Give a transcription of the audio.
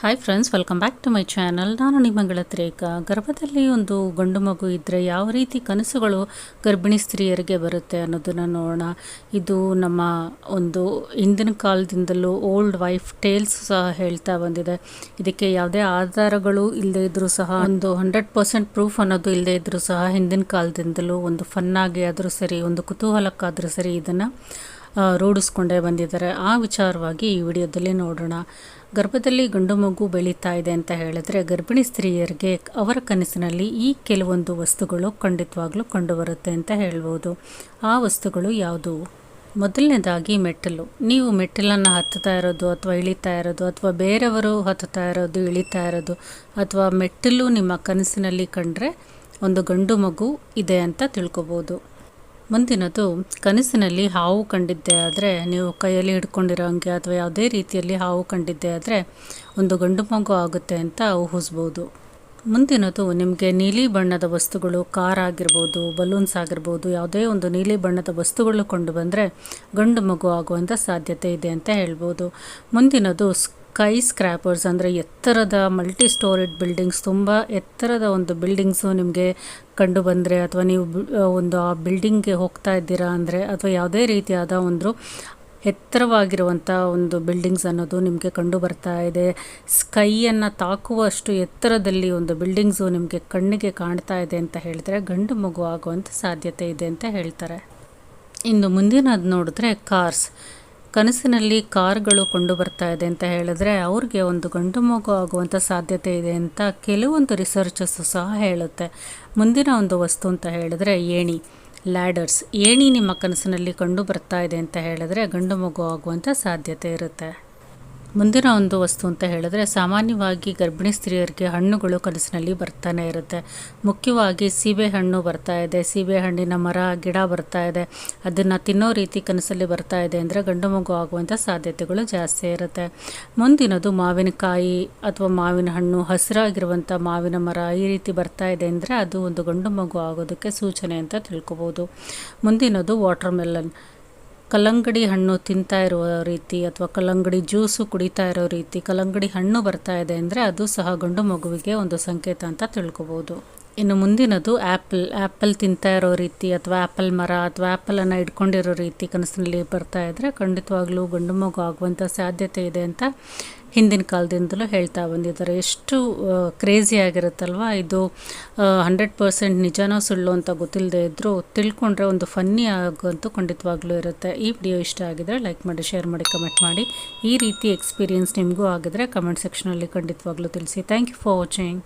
Hi friends welcome back to my channel ನಾನು ನಿಮ್ಮ ಗೆಳತಿರೇಖ ಗರ್ಭದಲ್ಲಿ ಒಂದು ಗಂಡು ಮಗು ಇದ್ದರೆ ಯಾವ ರೀತಿ ಕನಸುಗಳು ಗರ್ಭಿಣಿ ಸ್ತ್ರೀಯರಿಗೆ ಬರುತ್ತೆ ಅನ್ನೋದನ್ನು ನೋಡೋಣ. ಇದು ನಮ್ಮ ಒಂದು ಹಿಂದಿನ ಕಾಲದಿಂದಲೂ ಓಲ್ಡ್ ವೈಫ್ ಟೇಲ್ಸ್ ಸಹ ಹೇಳ್ತಾ ಬಂದಿದೆ. ಇದಕ್ಕೆ ಯಾವುದೇ ಆಧಾರಗಳು ಇಲ್ಲದೇ ಇದ್ದರೂ ಸಹ, ಒಂದು ಹಂಡ್ರೆಡ್ ಪರ್ಸೆಂಟ್ ಪ್ರೂಫ್ ಅನ್ನೋದು ಇಲ್ಲದೇ ಇದ್ದರೂ ಸಹ ಹಿಂದಿನ ಕಾಲದಿಂದಲೂ ಒಂದು ಫನ್ನಾಗಿ ಆದರೂ ಸರಿ, ಒಂದು ಕುತೂಹಲಕ್ಕಾದರೂ ಸರಿ ಇದನ್ನು ರೂಢಿಸ್ಕೊಂಡೇ ಬಂದಿದ್ದಾರೆ. ಆ ವಿಚಾರವಾಗಿ ಈ ವಿಡಿಯೋದಲ್ಲಿ ನೋಡೋಣ. ಗರ್ಭದಲ್ಲಿ ಗಂಡು ಮಗು ಬೆಳೀತಾ ಇದೆ ಅಂತ ಹೇಳಿದ್ರೆ ಗರ್ಭಿಣಿ ಸ್ತ್ರೀಯರಿಗೆ ಅವರ ಕನಸಿನಲ್ಲಿ ಈ ಕೆಲವೊಂದು ವಸ್ತುಗಳು ಖಂಡಿತವಾಗ್ಲೂ ಕಂಡುಬರುತ್ತೆ ಅಂತ ಹೇಳ್ಬೋದು. ಆ ವಸ್ತುಗಳು ಯಾವುದು? ಮೊದಲನೇದಾಗಿ ಮೆಟ್ಟಲು. ನೀವು ಮೆಟ್ಟಲನ್ನು ಹತ್ತುತ್ತಾ ಇರೋದು ಅಥವಾ ಇಳಿತಾ ಇರೋದು ಅಥವಾ ಬೇರೆಯವರು ಹತ್ತುತ್ತಾ ಇರೋದು, ಇಳಿತಾ ಇರೋದು ಅಥವಾ ಮೆಟ್ಟಲು ನಿಮ್ಮ ಕನಸಿನಲ್ಲಿ ಕಂಡ್ರೆ ಒಂದು ಗಂಡು ಮಗು ಇದೆ ಅಂತ ತಿಳ್ಕೊಬೋದು. ಮುಂದಿನದು, ಕನಸಿನಲ್ಲಿ ಹಾವು ಕಂಡಿದ್ದೆ ಆದರೆ ನೀವು ಕೈಯಲ್ಲಿ ಹಿಡ್ಕೊಂಡಿರೋ ಹಂಗೆ ಅಥವಾ ಯಾವುದೇ ರೀತಿಯಲ್ಲಿ ಹಾವು ಕಂಡಿದ್ದೆ ಆದರೆ ಒಂದು ಗಂಡು ಮಗು ಆಗುತ್ತೆ ಅಂತ ಊಹಿಸ್ಬೋದು. ಮುಂದಿನದು, ನಿಮಗೆ ನೀಲಿ ಬಣ್ಣದ ವಸ್ತುಗಳು, ಕಾರ್ ಆಗಿರ್ಬೋದು, ಬಲೂನ್ಸ್ ಆಗಿರ್ಬೋದು, ಯಾವುದೇ ಒಂದು ನೀಲಿ ಬಣ್ಣದ ವಸ್ತುಗಳು ಕೊಂಡು ಬಂದರೆ ಗಂಡು ಮಗು ಆಗುವಂಥ ಸಾಧ್ಯತೆ ಇದೆ ಅಂತ ಹೇಳ್ಬೋದು. ಮುಂದಿನದು ಸ್ಕೈ ಸ್ಕ್ರ್ಯಾಪರ್ಸ್ ಅಂದರೆ ಎತ್ತರದ ಮಲ್ಟಿ ಸ್ಟೋರಿಡ್ ಬಿಲ್ಡಿಂಗ್ಸ್ ತುಂಬ ಎತ್ತರದ ಒಂದು ಬಿಲ್ಡಿಂಗ್ಸು ನಿಮಗೆ ಕಂಡು ಬಂದರೆ, ಅಥವಾ ನೀವು ಒಂದು ಆ ಬಿಲ್ಡಿಂಗ್ಗೆ ಹೋಗ್ತಾ ಇದ್ದೀರಾ ಅಂದರೆ, ಅಥವಾ ಯಾವುದೇ ರೀತಿಯಾದ ಒಂದು ಎತ್ತರವಾಗಿರುವಂಥ ಒಂದು ಬಿಲ್ಡಿಂಗ್ಸ್ ಅನ್ನೋದು ನಿಮಗೆ ಕಂಡು ಬರ್ತಾ ಇದೆ. ಸ್ಕೈಯನ್ನು ತಾಕುವಷ್ಟು ಎತ್ತರದಲ್ಲಿ ಒಂದು ಬಿಲ್ಡಿಂಗ್ಸು ನಿಮಗೆ ಕಣ್ಣಿಗೆ ಕಾಣ್ತಾ ಇದೆ ಅಂತ ಹೇಳಿದ್ರೆ, ಗಂಡು ಮಗು ಆಗುವಂಥ ಸಾಧ್ಯತೆ ಇದೆ ಅಂತ ಹೇಳ್ತಾರೆ. ಇನ್ನು ಮುಂದಿನದು ನೋಡಿದ್ರೆ ಕಾರ್ಸ್ ಕನಸಿನಲ್ಲಿ ಕಾರ್ಗಳು ಕೊಂಡು ಬರ್ತಾ ಇದೆ ಅಂತ ಹೇಳಿದ್ರೆ ಅವ್ರಿಗೆ ಒಂದು ಗಂಡು ಮಗು ಆಗುವಂಥ ಸಾಧ್ಯತೆ ಇದೆ ಅಂತ ಕೆಲವೊಂದು ರಿಸರ್ಚಸ್ ಸಹ ಹೇಳುತ್ತೆ. ಮುಂದಿನ ಒಂದು ವಸ್ತು ಅಂತ ಹೇಳಿದ್ರೆ ಏಣಿ ಲ್ಯಾಡರ್ಸ್ ಏಣಿ ನಿಮ್ಮ ಕನಸಿನಲ್ಲಿ ಕಂಡು ಬರ್ತಾ ಇದೆ ಅಂತ ಹೇಳಿದ್ರೆ ಗಂಡು ಮಗು ಆಗುವಂಥ ಸಾಧ್ಯತೆ ಇರುತ್ತೆ. ಮುಂದಿನ ಒಂದು ವಸ್ತು ಅಂತ ಹೇಳಿದ್ರೆ ಸಾಮಾನ್ಯವಾಗಿ ಗರ್ಭಿಣಿ ಸ್ತ್ರೀಯರಿಗೆ ಹಣ್ಣುಗಳು ಕನಸಿನಲ್ಲಿ ಬರ್ತಾನೆ ಇರುತ್ತೆ. ಮುಖ್ಯವಾಗಿ ಸೀಬೆ ಹಣ್ಣು ಬರ್ತಾ ಇದೆ. ಸೀಬೆ ಹಣ್ಣಿನ ಮರ, ಗಿಡ ಬರ್ತಾ ಇದೆ. ಅದನ್ನು ತಿನ್ನೋ ರೀತಿ ಕನಸಲ್ಲಿ ಬರ್ತಾ ಇದೆ ಅಂದರೆ ಗಂಡು ಮಗು ಆಗುವಂಥ ಸಾಧ್ಯತೆಗಳು ಜಾಸ್ತಿ ಇರುತ್ತೆ. ಮುಂದಿನದು ಮಾವಿನಕಾಯಿ ಅಥವಾ ಮಾವಿನ ಹಣ್ಣು ಹಸಿರಾಗಿರುವಂಥ ಮಾವಿನ ಮರ ಈ ರೀತಿ ಬರ್ತಾ ಇದೆ ಅಂದರೆ ಅದು ಒಂದು ಗಂಡು ಮಗು ಆಗೋದಕ್ಕೆ ಸೂಚನೆ ಅಂತ ತಿಳ್ಕೊಬೋದು. ಮುಂದಿನದು ವಾಟರ್ ಮೆಲನ್ ಕಲ್ಲಂಗಡಿ ಹಣ್ಣು ತಿಂತಾ ಇರುವ ರೀತಿ ಅಥವಾ ಕಲ್ಲಂಗಡಿ ಜ್ಯೂಸು ಕುಡಿತಾ ಇರೋ ರೀತಿ ಕಲ್ಲಂಗಡಿ ಹಣ್ಣು ಬರ್ತಾ ಇದೆ ಅಂದರೆ ಅದು ಸಹ ಗಂಡು ಮಗುವಿಗೆ ಒಂದು ಸಂಕೇತ ಅಂತ ತಿಳ್ಕೊಬೋದು. ಇನ್ನು ಮುಂದಿನದು ಆ್ಯಪಲ್ ಆ್ಯಪಲ್ ತಿಂತಾ ಇರೋ ರೀತಿ ಅಥವಾ ಆ್ಯಪಲ್ ಮರ ಅಥವಾ ಆ್ಯಪಲನ್ನು ಇಟ್ಕೊಂಡಿರೋ ರೀತಿ ಕನಸಿನಲ್ಲಿ ಬರ್ತಾ ಇದ್ದರೆ ಖಂಡಿತವಾಗ್ಲೂ ಗಂಡು ಮಗು ಆಗುವಂಥ ಸಾಧ್ಯತೆ ಇದೆ ಅಂತ ಹಿಂದಿನ ಕಾಲದಿಂದಲೂ ಹೇಳ್ತಾ ಬಂದಿದ್ದಾರೆ. ಎಷ್ಟು ಕ್ರೇಜಿ ಆಗಿರುತ್ತಲ್ವ ಇದು? ಹಂಡ್ರೆಡ್ ಪರ್ಸೆಂಟ್ ನಿಜನೋ ಸುಳ್ಳು ಅಂತ ಗೊತ್ತಿಲ್ಲದೆ ಇದ್ದರೂ ತಿಳ್ಕೊಂಡ್ರೆ ಒಂದು ಫನ್ನಿ ಆಗಂತೂ ಖಂಡಿತವಾಗ್ಲೂ ಇರುತ್ತೆ. ಈ ವಿಡಿಯೋ ಇಷ್ಟ ಆಗಿದ್ರೆ ಲೈಕ್ ಮಾಡಿ ಶೇರ್ ಮಾಡಿ ಕಮೆಂಟ್ ಮಾಡಿ. ಈ ರೀತಿ ಎಕ್ಸ್ಪೀರಿಯನ್ಸ್ ನಿಮಗೂ ಆಗಿದ್ರೆ ಕಮೆಂಟ್ ಸೆಕ್ಷನಲ್ಲಿ ಖಂಡಿತವಾಗ್ಲೂ ತಿಳಿಸಿ. Thank you for watching